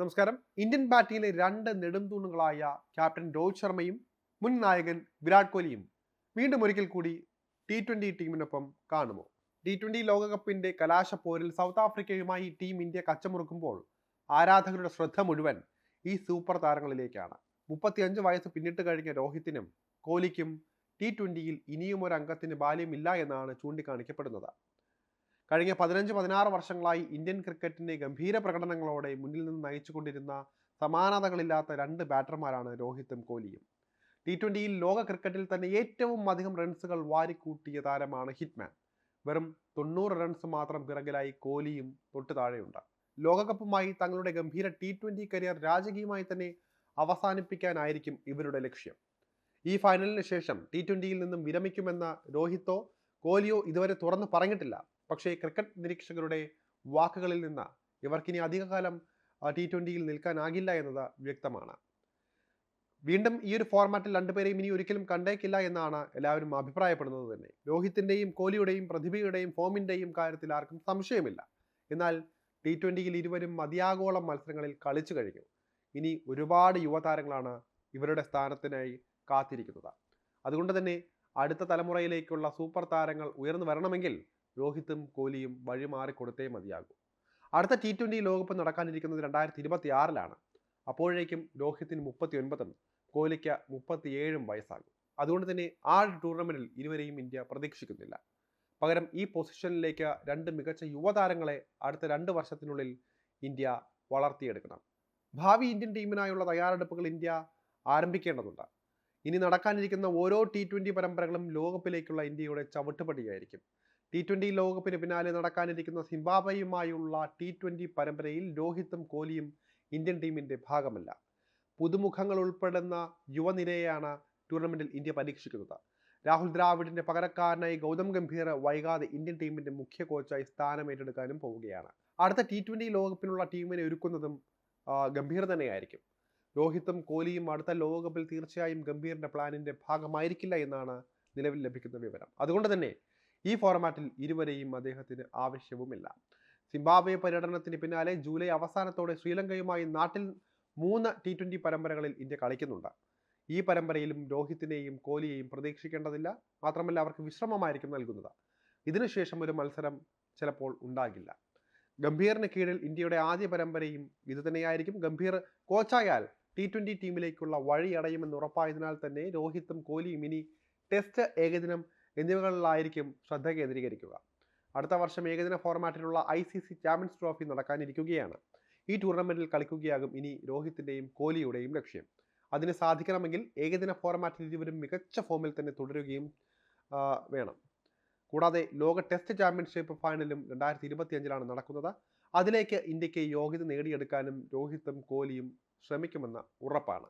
നമസ്കാരം. ഇന്ത്യൻ ബാറ്റിങ്ങിലെ രണ്ട് നെടുംതൂണുകളായ ക്യാപ്റ്റൻ രോഹിത് ശർമ്മയും മുൻ നായകൻ വിരാട് കോഹ്ലിയും വീണ്ടും ഒരിക്കൽ കൂടി ടി ട്വന്റി ടീമിനൊപ്പം കാണുമോ? ടി ലോകകപ്പിന്റെ കലാശപ്പോരിൽ സൗത്ത് ആഫ്രിക്കയുമായി ടീം ഇന്ത്യ കച്ചമുറുക്കുമ്പോൾ ആരാധകരുടെ ശ്രദ്ധ മുഴുവൻ ഈ സൂപ്പർ താരങ്ങളിലേക്കാണ്. മുപ്പത്തിയഞ്ച് വയസ്സ് പിന്നിട്ട് കഴിഞ്ഞ രോഹിത്തിനും കോഹ്ലിക്കും ടി ട്വന്റിയിൽ ഇനിയും ഒരു അംഗത്തിന് ബാല്യമില്ല എന്നാണ് ചൂണ്ടിക്കാണിക്കപ്പെടുന്നത്. കഴിഞ്ഞ പതിനഞ്ച് പതിനാറ് വർഷങ്ങളായി ഇന്ത്യൻ ക്രിക്കറ്റിനെ ഗംഭീര പ്രകടനങ്ങളോടെ മുന്നിൽ നിന്ന് നയിച്ചുകൊണ്ടിരുന്ന സമാനതകളില്ലാത്ത രണ്ട് ബാറ്റർമാരാണ് രോഹിത്തും കോഹ്ലിയും. ടി ട്വന്റിയിൽ ലോക ക്രിക്കറ്റിൽ തന്നെ ഏറ്റവും അധികം റൺസുകൾ വാരിക്കൂട്ടിയ താരമാണ് ഹിറ്റ്മാൻ. വെറും തൊണ്ണൂറ് റൺസ് മാത്രം പിറകിലായി കോഹ്ലിയും തൊട്ടു താഴെയുണ്ട്. ലോകകപ്പുമായി തങ്ങളുടെ ഗംഭീര ടി ട്വന്റി കരിയർ രാജകീയമായി തന്നെ അവസാനിപ്പിക്കാനായിരിക്കും ഇവരുടെ ലക്ഷ്യം. ഈ ഫൈനലിന് ശേഷം ടി ട്വന്റിയിൽ നിന്നും വിരമിക്കുമെന്ന രോഹിത്തോ കോഹ്ലിയോ ഇതുവരെ തുറന്നു പറഞ്ഞിട്ടില്ല. പക്ഷേ ക്രിക്കറ്റ് നിരീക്ഷകരുടെ വാക്കുകളിൽ നിന്ന് ഇവർക്കിനി അധികകാലം ടി ട്വന്റിയിൽ നിൽക്കാനാകില്ല എന്നത് വ്യക്തമാണ്. വീണ്ടും ഈ ഒരു ഫോർമാറ്റിൽ രണ്ടുപേരെയും ഇനി ഒരിക്കലും കണ്ടേക്കില്ല എന്നാണ് എല്ലാവരും അഭിപ്രായപ്പെടുന്നത് തന്നെ. രോഹിത്തിന്റെയും കോഹ്ലിയുടെയും പ്രതിഭയുടെയും ഫോമിന്റെയും കാര്യത്തിൽ ആർക്കും സംശയമില്ല. എന്നാൽ ടി ട്വന്റിയിൽ ഇരുവരും മതിയാഗോളം മത്സരങ്ങളിൽ കളിച്ചു കഴിഞ്ഞു. ഇനി ഒരുപാട് യുവതാരങ്ങളാണ് ഇവരുടെ സ്ഥാനത്തിനായി കാത്തിരിക്കുന്നത്. അതുകൊണ്ട് തന്നെ അടുത്ത തലമുറയിലേക്കുള്ള സൂപ്പർ താരങ്ങൾ ഉയർന്നു വരണമെങ്കിൽ രോഹിത്തും കോഹ്ലിയും വഴിമാറി കൊടുത്തേ മതിയാകൂ. അടുത്ത ടി ട്വന്റി ലോകകപ്പ് നടക്കാനിരിക്കുന്നത് രണ്ടായിരത്തി ഇരുപത്തി ആറിലാണ് അപ്പോഴേക്കും രോഹിത്തിന് മുപ്പത്തി ഒൻപതും കോഹ്ലിക്ക് മുപ്പത്തിയേഴും വയസ്സാകും. അതുകൊണ്ട് തന്നെ ആ ടൂർണമെന്റിൽ ഇരുവരെയും ഇന്ത്യ പ്രതീക്ഷിക്കുന്നില്ല. പകരം ഈ പൊസിഷനിലേക്ക് രണ്ട് മികച്ച യുവതാരങ്ങളെ അടുത്ത രണ്ട് വർഷത്തിനുള്ളിൽ ഇന്ത്യ വളർത്തിയെടുക്കണം. ഭാവി ഇന്ത്യൻ ടീമിനായുള്ള തയ്യാറെടുപ്പുകൾ ഇന്ത്യ ആരംഭിക്കേണ്ടതുണ്ട്. ഇനി നടക്കാനിരിക്കുന്ന ഓരോ ടി ട്വന്റി പരമ്പരകളും ലോകകപ്പിലേക്കുള്ള ഇന്ത്യയുടെ ചവിട്ടുപടിയായിരിക്കും. ടി ട്വന്റി ലോകകപ്പിന് പിന്നാലെ നടക്കാനിരിക്കുന്ന സിംബാബ്വയുമായുള്ള ടി ട്വന്റി പരമ്പരയിൽ രോഹിത്തും കോഹ്ലിയും ഇന്ത്യൻ ടീമിന്റെ ഭാഗമല്ല. പുതുമുഖങ്ങൾ ഉൾപ്പെടുന്ന യുവനിരയെയാണ് ടൂർണമെന്റിൽ ഇന്ത്യ പരീക്ഷിക്കുന്നത്. രാഹുൽ ദ്രാവിഡിന്റെ പകരക്കാരനായി ഗൗതം ഗംഭീർ വൈകാതെ ഇന്ത്യൻ ടീമിന്റെ മുഖ്യ കോച്ചായി സ്ഥാനം ഏറ്റെടുക്കാനും പോവുകയാണ്. അടുത്ത ടി ട്വന്റി ലോകകപ്പിനുള്ള ടീമിനെ ഒരുക്കുന്നതും ഗംഭീർ തന്നെയായിരിക്കും. രോഹിത്തും കോഹ്ലിയും അടുത്ത ലോകകപ്പിൽ തീർച്ചയായും ഗംഭീറിന്റെ പ്ലാനിന്റെ ഭാഗമായിരിക്കില്ല എന്നാണ് നിലവിൽ ലഭിക്കുന്ന വിവരം. അതുകൊണ്ട് തന്നെ ഈ ഫോർമാറ്റിൽ ഇരുവരെയും അദ്ദേഹത്തിന് ആവശ്യവുമില്ല. സിംബാബ്വെ പര്യടനത്തിന് പിന്നാലെ ജൂലൈ അവസാനത്തോടെ ശ്രീലങ്കയുമായി നാട്ടിൽ മൂന്ന് ടി ട്വന്റി പരമ്പരകളിൽ ഇന്ത്യ കളിക്കുന്നുണ്ട്. ഈ പരമ്പരയിലും രോഹിത്തിനെയും കോഹ്ലിയെയും പ്രതീക്ഷിക്കേണ്ടതില്ല. മാത്രമല്ല അവർക്ക് വിശ്രമമായിരിക്കും നൽകുന്നത്. ഇതിനുശേഷം ഒരു മത്സരം ചിലപ്പോൾ ഉണ്ടാകില്ല. ഗംഭീറിന് കീഴിൽ ഇന്ത്യയുടെ ആദ്യ പരമ്പരയും ഇതുതന്നെയായിരിക്കും ഗംഭീർ കോച്ചായാൽ ടി ട്വന്റി ടീമിലേക്കുള്ള വഴി അടയുമെന്ന് ഉറപ്പായതിനാൽ തന്നെ രോഹിത്തും കോഹ്ലിയും ഇനി ടെസ്റ്റ് ഏകദിനം എന്നിവകളിലായിരിക്കും ശ്രദ്ധ കേന്ദ്രീകരിക്കുക. അടുത്ത വർഷം ഏകദിന ഫോർമാറ്റിലുള്ള I C C champions trophy നടക്കാനിരിക്കുകയാണ്. ഈ ടൂർണമെന്റിൽ കളിക്കുകയാകും ഇനി രോഹിത്തിന്റെയും കോഹ്ലിയുടെയും ലക്ഷ്യം. അതിന് സാധിക്കണമെങ്കിൽ ഏകദിന ഫോർമാറ്റിൽ ഇരുവരും മികച്ച ഫോമിൽ തന്നെ തുടരുകയും വേണം. കൂടാതെ ലോക ടെസ്റ്റ് ചാമ്പ്യൻഷിപ്പ് ഫൈനലും രണ്ടായിരത്തി ഇരുപത്തി അഞ്ചിലാണ് നടക്കുന്നത്. അതിലേക്ക് ഇന്ത്യയ്ക്ക് യോഗ്യത നേടിയെടുക്കാനും രോഹിത്തും കോഹ്ലിയും ശ്രമിക്കുമെന്ന ഉറപ്പാണ്.